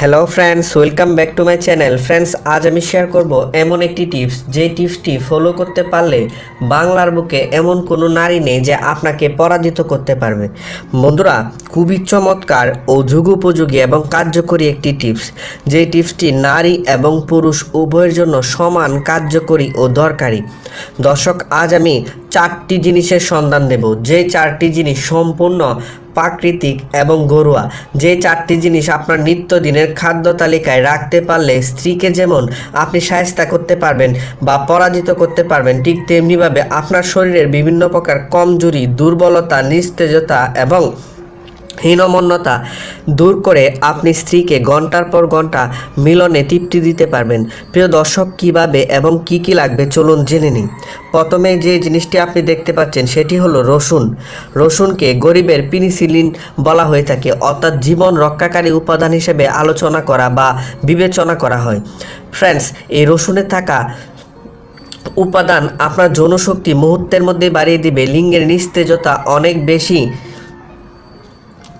Hello friends welcome back to my channel friends আজ আমি share করব এমন একটি টিপস যে টিপসটি ফলো করতে পারলে বাংলার বুকে এমন কোনো নারী নেই যে আপনাকে পরাজিত করতে পারবে। বন্ধুরা, খুবই চমৎকার ও যুগোপযোগী এবং কার্যকরী একটি টিপস যে টিপসটি নারী এবং পুরুষ উভয়ের জন্য সমান, কার্যকরী ও দরকারি। দর্শক, আজ আমি চারটি জিনিসের সন্ধান দেব, যে চারটি জিনিস সম্পূর্ণ প্রাকৃতিক এবং ঘরোয়া। যে চারটি জিনিস আপনার নিত্যদিনের খাদ্য তালিকায় রাখতে পারলে স্ত্রীকে যেমন আপনি সায়স্তা করতে পারবেন বা পরাজিত করতে পারবেন, ঠিক তেমনিভাবে আপনার শরীরের বিভিন্ন প্রকার কমজোরি, দুর্বলতা, নিস্তেজতা এবং হীনমন্যতা দূর করে আপনি স্ত্রীকে ঘণ্টার পর ঘণ্টা মিলনে তৃপ্তি দিতে পারবেন। প্রিয় দর্শক, কীভাবে এবং কি কি লাগবে চলুন জেনে নিই। প্রথমে যে জিনিসটি আপনি দেখতে পাচ্ছেন সেটি হলো রসুন। রসুনকে গরিবের পিনিসিলিন বলা হয়ে থাকে, অর্থাৎ জীবন রক্ষাকারী উপাদান হিসেবে আলোচনা করা বা বিবেচনা করা হয়। ফ্রেন্ডস, এই রসুনে থাকা উপাদান আপনার যৌনশক্তি মুহূর্তের মধ্যে বাড়িয়ে দিবে, লিঙ্গের নিস্তেজতা অনেক বেশি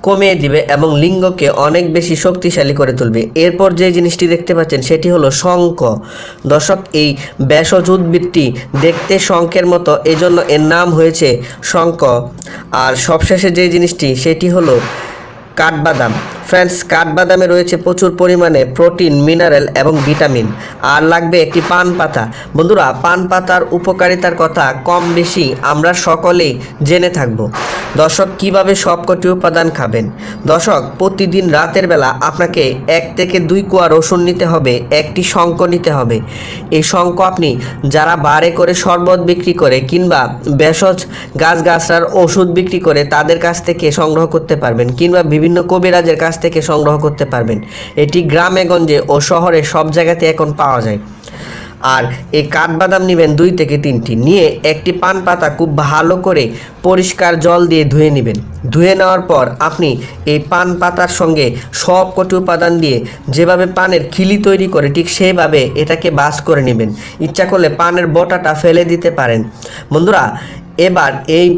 কমিয়ে দিবে এবং লিঙ্গকে অনেক বেশি শক্তিশালী করে তুলবে। এরপর যে জিনিসটি দেখতে পাচ্ছেন, সেটি হলো শঙ্খ। দর্শক, এই ব্যাসজ উদ্ভিদটি দেখতে শঙ্খের মতো, এজন্য এর নাম হয়েছে শঙ্খ। আর সবশেষে যে জিনিসটি, সেটি হলো কাঠবাদাম। ফ্রেন্ডস, কাঠবাদামে রয়েছে প্রচুর পরিমাণে প্রোটিন, মিনারেল এবং ভিটামিন। আর লাগবে একটি পান পাতা। বন্ধুরা, পান পাতার উপকারিতার কথা কম বেশি আমরা সকলেই জেনে থাকব। দর্শক, কীভাবে সবকটি উপাদান খাবেন? দর্শক, প্রতিদিন রাতের বেলা আপনাকে এক থেকে দুই কোয়া রসুন নিতে হবে, একটি শঙ্খ নিতে হবে। এই শঙ্খ আপনি যারা বারে করে শরবত বিক্রি করে কিংবা ভেষজ গাছগাছরার ওষুধ বিক্রি করে তাদের কাছ থেকে সংগ্রহ করতে পারবেন কিংবা বিভিন্ন কবিরাজের কাছ থেকে সংগ্রহ করতে পারবেন। এটি গ্রামে, গঞ্জে ও শহরে সব জায়গাতে এখন পাওয়া যায়। আর এই কাঠবাদাম নেবেন দুই থেকে তিনটি। নিয়ে একটি পান পাতা খুব ভালো করে পরিষ্কার জল দিয়ে ধুয়ে নেবেন। ধুয়ে নেওয়ার পর আপনি এই পান পাতার সঙ্গে সব কটি উপাদান দিয়ে যেভাবে পানের খিলি তৈরি করে ঠিক সেইভাবে এটাকে বাস করে নেবেন। ইচ্ছা করলে পানের বটাটা ফেলে দিতে পারেন। বন্ধুরা, এবার এই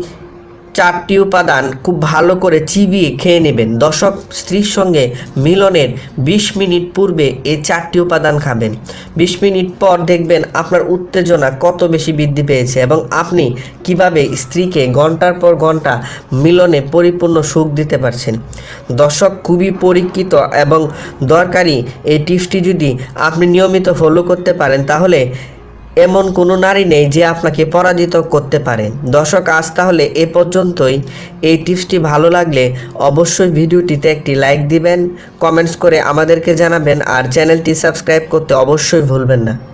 চারটি উপাদান খুব ভালো করে চিবিয়ে খেয়ে নেবেন। দশক স্ত্রীর সঙ্গে মিলনের ২০ মিনিট পূর্বে এই চারটি উপাদান খাবেন। ২০ মিনিট পর দেখবেন আপনার উত্তেজনা কত বেশি বৃদ্ধি পেয়েছে এবং আপনি কীভাবে স্ত্রীকে ঘণ্টার পর ঘণ্টা মিলনে পরিপূর্ণ সুখ দিতে পারছেন। দর্শক খুবই পরীক্ষিত এবং দরকারি এই টিপসটি যদি আপনি নিয়মিত ফলো করতে পারেন, তাহলে এমন কোনো নারী নেই যে আপনাকে পরাজিত করতে পারে। দর্শক, আজ তাহলে এ পর্যন্তই। এই টিপসটি ভালো লাগলে অবশ্যই ভিডিওটিতে একটি লাইক দিবেন, কমেন্টস করে আমাদেরকে জানাবেন, আর চ্যানেলটি সাবস্ক্রাইব করতে অবশ্যই ভুলবেন না।